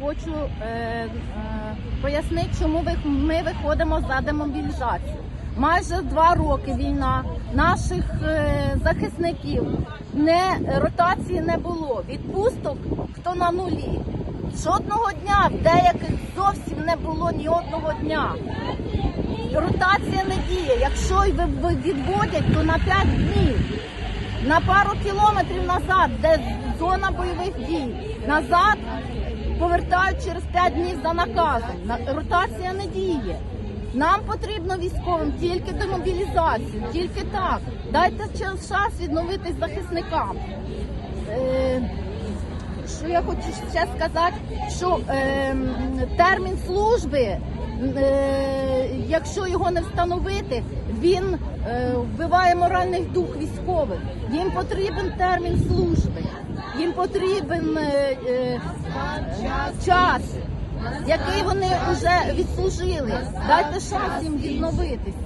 хочу е, е, пояснити, чому ми виходимо за демобілізацію. Майже два роки війна наших е, захисників не ротації не було. Відпусток хто на нулі. Жодного дня в деяких зовсім не було ні одного дня. Ротація не діє. Якщо й відводять, то на 5 днів. На пару кілометрів назад, де зона бойових дій, назад повертають через 5 днів за наказом. Ротація не діє. Нам потрібно військовим тільки демобілізацію, тільки так. Дайте час відновитись захисникам. Е, що я хочу ще сказати, що е, термін служби, е, якщо його не встановити, він е, вбиває моральний дух військових. Їм потрібен термін служби, їм потрібен е, е, час, який вони вже відслужили. Дайте шанс їм відновитися.